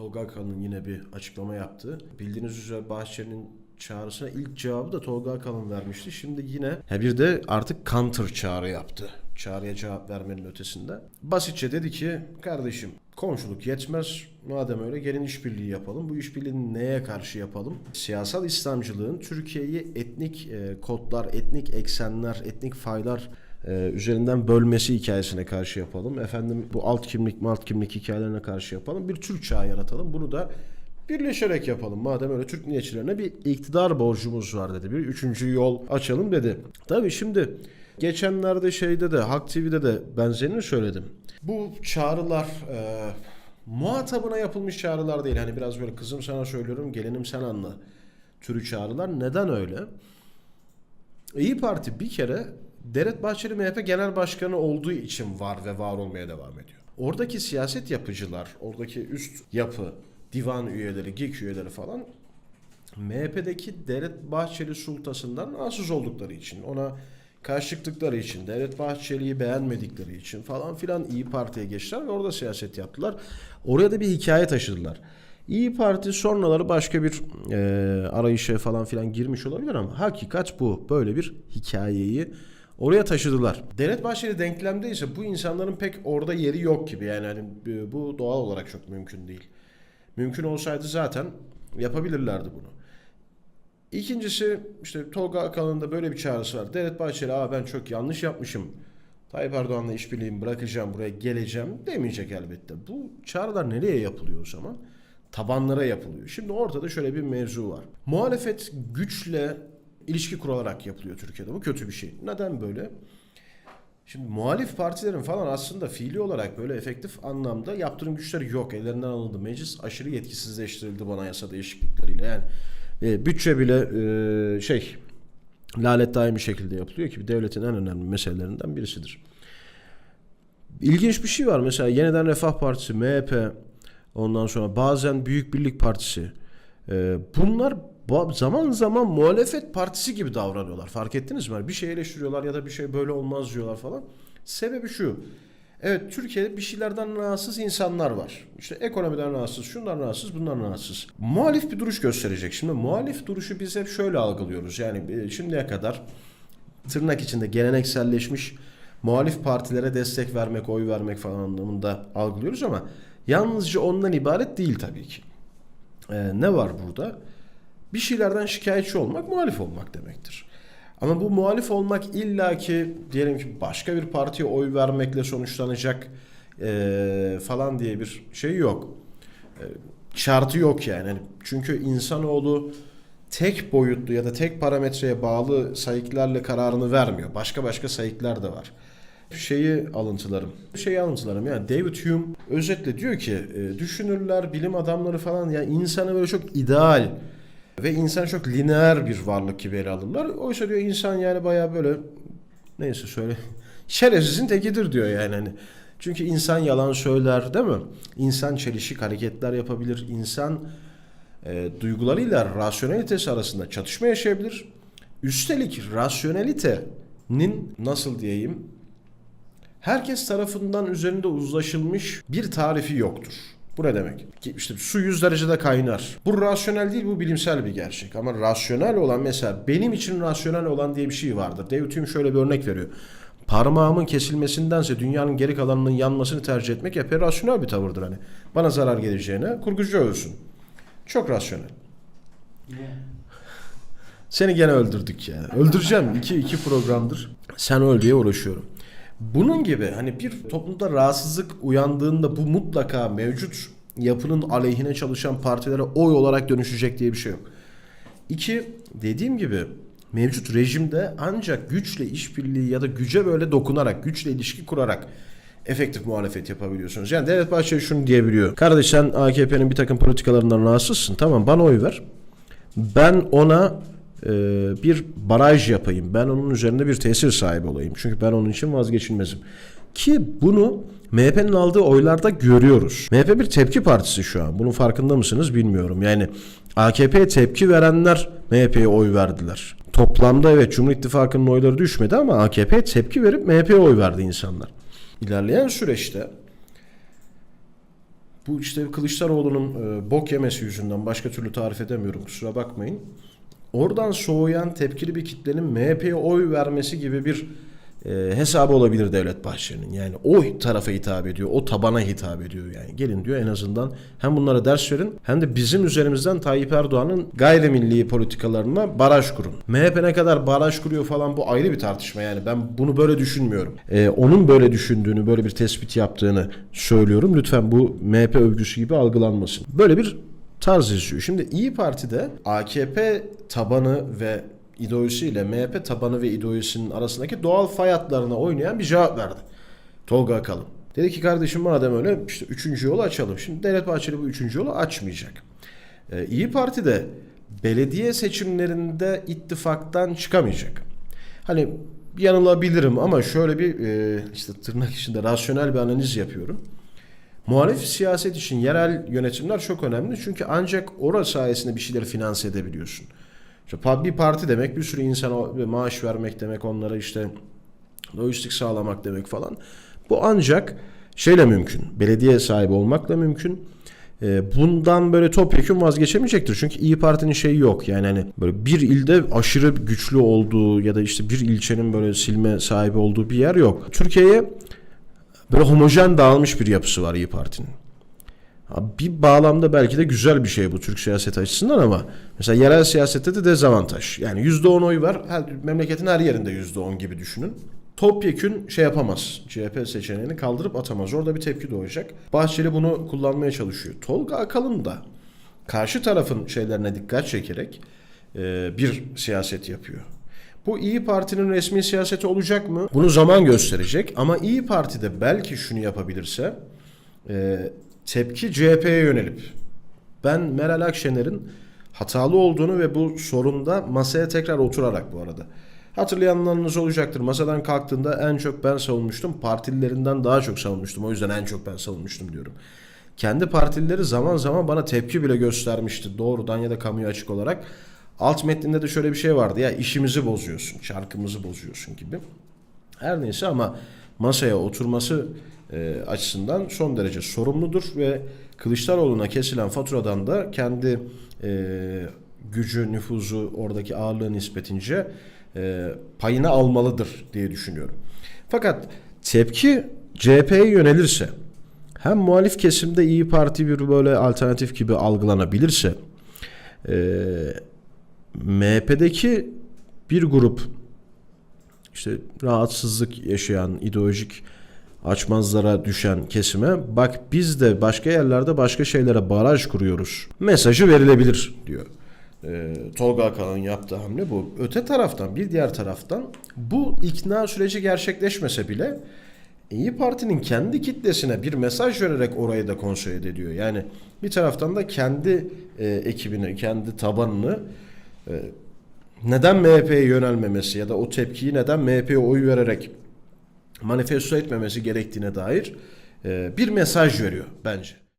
Tolga Akalın'ın yine bir açıklama yaptı. Bildiğiniz üzere Bahçeli'nin çağrısına ilk cevabı da Tolga Akalın vermişti. Şimdi yine ha bir de artık counter çağrı yaptı. Çağrıya cevap vermenin ötesinde. Basitçe dedi ki kardeşim komşuluk yetmez. Madem öyle gelin işbirliği yapalım. Bu işbirliğini neye karşı yapalım? Siyasal İslamcılığın Türkiye'yi etnik e, kodlar, etnik eksenler, etnik faylar e, üzerinden bölmesi hikayesine karşı yapalım. Efendim bu alt kimlik, malt kimlik hikayelerine karşı yapalım. Bir Türk çağı yaratalım. Bunu da birleşerek yapalım. Madem öyle Türk milliyetçilerine bir iktidar borcumuz var dedi. Bir üçüncü yol açalım dedi. Tabii şimdi geçenlerde şeyde de Halk TV'de de benzerini söyledim. Bu çağrılar e, muhatabına yapılmış çağrılar değil. Hani biraz böyle kızım sana söylüyorum gelinim sen anla türü çağrılar. Neden öyle? İyi Parti bir kere Devlet Bahçeli MHP Genel Başkanı olduğu için var ve var olmaya devam ediyor. Oradaki siyaset yapıcılar, oradaki üst yapı, divan üyeleri, GİK üyeleri falan MHP'deki Devlet Bahçeli sultasından rahatsız oldukları için, ona karşı çıktıkları için, Devlet Bahçeli'yi beğenmedikleri için falan filan İyi Parti'ye geçtiler ve orada siyaset yaptılar. Oraya da bir hikaye taşıdılar. İyi Parti sonraları başka bir e, arayışa falan filan girmiş olabilir ama hakikat bu. Böyle bir hikayeyi oraya taşıdılar. Devlet Bahçeli denklemdeyse bu insanların pek orada yeri yok gibi. Yani hani bu doğal olarak çok mümkün değil. Mümkün olsaydı zaten yapabilirlerdi bunu. İkincisi işte Tolga Akalın'ın da böyle bir çağrısı var. Devlet Bahçeli Aa, ben çok yanlış yapmışım. Tayyip Erdoğan'la işbirliğimi bırakacağım buraya geleceğim demeyecek elbette. Bu çağrılar nereye yapılıyor o zaman? Tabanlara yapılıyor. Şimdi ortada şöyle bir mevzu var. Muhalefet güçle ilişki kurularak yapılıyor Türkiye'de. Bu kötü bir şey. Neden böyle? Şimdi muhalif partilerin falan aslında fiili olarak böyle efektif anlamda yaptırım güçleri yok. Ellerinden alındı. Meclis aşırı yetkisizleştirildi bu anayasa değişiklikleriyle. Yani e, bütçe bile e, şey lalet daim bir şekilde yapılıyor ki devletin en önemli meselelerinden birisidir. İlginç bir şey var mesela Yeniden Refah Partisi, MHP, ondan sonra bazen Büyük Birlik Partisi. E, bunlar ba- zaman zaman muhalefet partisi gibi davranıyorlar. Fark ettiniz mi? Bir şey eleştiriyorlar ya da bir şey böyle olmaz diyorlar falan. Sebebi şu. Evet Türkiye'de bir şeylerden rahatsız insanlar var. İşte ekonomiden rahatsız, şundan rahatsız, bundan rahatsız. Muhalif bir duruş gösterecek. Şimdi muhalif duruşu biz hep şöyle algılıyoruz. Yani e, şimdiye kadar tırnak içinde gelenekselleşmiş muhalif partilere destek vermek, oy vermek falan anlamında algılıyoruz ama yalnızca ondan ibaret değil tabii ki. Ee, ne var burada? Bir şeylerden şikayetçi olmak muhalif olmak demektir. Ama bu muhalif olmak illaki diyelim ki başka bir partiye oy vermekle sonuçlanacak eee, falan diye bir şey yok. Eee, şartı yok yani. Hani Çünkü insanoğlu tek boyutlu ya da tek parametreye bağlı sayıklarla kararını vermiyor. Başka başka sayıklar da var. Şeyi alıntılarım. Şeyi alıntılarım yani David Hume özetle diyor ki e, düşünürler, bilim adamları falan yani insanı böyle çok ideal ve insan çok lineer bir varlık gibi ele alırlar. Oysa diyor insan yani bayağı böyle neyse söyle şerefsizin tekidir diyor yani hani. Çünkü insan yalan söyler değil mi? İnsan çelişik hareketler yapabilir. İnsan e, duygularıyla rasyonelitesi arasında çatışma yaşayabilir. Üstelik rasyonelitenin nasıl diyeyim herkes tarafından üzerinde uzlaşılmış bir tarifi yoktur. Bu ne demek? İşte su 100 derecede kaynar. Bu rasyonel değil bu bilimsel bir gerçek. Ama rasyonel olan mesela benim için rasyonel olan diye bir şey vardır. David Hume şöyle bir örnek veriyor. Parmağımın kesilmesindense dünyanın geri kalanının yanmasını tercih etmek epey rasyonel bir tavırdır hani. Bana zarar geleceğine kurgucu ölsün. Çok rasyonel. Seni gene öldürdük ya. Öldüreceğim. iki, iki programdır. Sen öl diye uğraşıyorum. Bunun gibi hani bir toplumda rahatsızlık uyandığında bu mutlaka mevcut yapının aleyhine çalışan partilere oy olarak dönüşecek diye bir şey yok. İki, dediğim gibi mevcut rejimde ancak güçle işbirliği ya da güce böyle dokunarak, güçle ilişki kurarak efektif muhalefet yapabiliyorsunuz. Yani Devlet Bahçeli şunu diyebiliyor. Kardeş sen AKP'nin bir takım politikalarından rahatsızsın. Tamam bana oy ver. Ben ona bir baraj yapayım. Ben onun üzerinde bir tesir sahibi olayım. Çünkü ben onun için vazgeçilmezim. Ki bunu MHP'nin aldığı oylarda görüyoruz. MHP bir tepki partisi şu an. Bunun farkında mısınız bilmiyorum. Yani AKP'ye tepki verenler MHP'ye oy verdiler. Toplamda evet Cumhur İttifakı'nın oyları düşmedi ama AKP'ye tepki verip MHP'ye oy verdi insanlar. İlerleyen süreçte Bu işte Kılıçdaroğlu'nun e, bok yemesi yüzünden başka türlü tarif edemiyorum kusura bakmayın. Oradan soğuyan tepkili bir kitlenin MHP'ye oy vermesi gibi bir e, hesabı olabilir Devlet Bahçeli'nin. Yani o tarafa hitap ediyor, o tabana hitap ediyor yani. Gelin diyor en azından hem bunlara ders verin hem de bizim üzerimizden Tayyip Erdoğan'ın gayrimilli politikalarına baraj kurun. MHP ne kadar baraj kuruyor falan bu ayrı bir tartışma yani. Ben bunu böyle düşünmüyorum. E, onun böyle düşündüğünü, böyle bir tespit yaptığını söylüyorum. Lütfen bu MHP övgüsü gibi algılanmasın. Böyle bir tarz izliyor. Şimdi İyi Parti'de AKP tabanı ve ideolojisiyle MHP tabanı ve ideolojisinin arasındaki doğal fay hatlarına oynayan bir cevap verdi. Tolga Akalın. Dedi ki kardeşim madem öyle işte üçüncü yolu açalım. Şimdi Devlet Bahçeli bu üçüncü yolu açmayacak. Ee, İyi Parti de belediye seçimlerinde ittifaktan çıkamayacak. Hani yanılabilirim ama şöyle bir e, işte tırnak içinde rasyonel bir analiz yapıyorum. Muhalif siyaset için yerel yönetimler çok önemli. Çünkü ancak orası sayesinde bir şeyleri finanse edebiliyorsun. İşte bir parti demek bir sürü insana maaş vermek demek, onlara işte lojistik sağlamak demek falan. Bu ancak şeyle mümkün. Belediye sahibi olmakla mümkün. Ee, Bundan böyle topyekun vazgeçemeyecektir. Çünkü İyi Parti'nin şeyi yok. Yani hani böyle bir ilde aşırı güçlü olduğu ya da işte bir ilçenin böyle silme sahibi olduğu bir yer yok. Türkiye'ye böyle homojen dağılmış bir yapısı var İyi Parti'nin. Bir bağlamda belki de güzel bir şey bu Türk siyaseti açısından ama mesela yerel siyasette de dezavantaj. Yani %10 oy var. Memleketin her yerinde %10 gibi düşünün. Topyekün şey yapamaz. CHP seçeneğini kaldırıp atamaz. Orada bir tepki doğacak. Bahçeli bunu kullanmaya çalışıyor. Tolga Akalın da karşı tarafın şeylerine dikkat çekerek e, bir siyaset yapıyor. Bu İyi Parti'nin resmi siyaseti olacak mı? Bunu zaman gösterecek. Ama İyi Parti de belki şunu yapabilirse e, tepki CHP'ye yönelip ben Meral Akşener'in hatalı olduğunu ve bu sorunda masaya tekrar oturarak bu arada. Hatırlayanlarınız olacaktır. Masadan kalktığında en çok ben savunmuştum. Partililerinden daha çok savunmuştum. O yüzden en çok ben savunmuştum diyorum. Kendi partilileri zaman zaman bana tepki bile göstermişti. Doğrudan ya da kamuya açık olarak. Alt metninde de şöyle bir şey vardı. Ya işimizi bozuyorsun, çarkımızı bozuyorsun gibi. Her neyse ama masaya oturması e, açısından son derece sorumludur ve Kılıçdaroğlu'na kesilen faturadan da kendi e, gücü, nüfuzu, oradaki ağırlığı nispetince e, payını almalıdır diye düşünüyorum. Fakat tepki CHP'ye yönelirse hem muhalif kesimde İyi Parti bir böyle alternatif gibi algılanabilirse e, MHP'deki bir grup işte rahatsızlık yaşayan, ideolojik açmazlara düşen kesime bak biz de başka yerlerde başka şeylere baraj kuruyoruz mesajı verilebilir diyor. Ee, Tolga Akalın yaptığı hamle bu. Öte taraftan bir diğer taraftan bu ikna süreci gerçekleşmese bile İyi Parti'nin kendi kitlesine bir mesaj vererek orayı da konsolide ediyor. Yani bir taraftan da kendi e, ekibini, kendi tabanını neden MHP'ye yönelmemesi ya da o tepkiyi neden MHP'ye oy vererek manifesto etmemesi gerektiğine dair e, bir mesaj veriyor bence.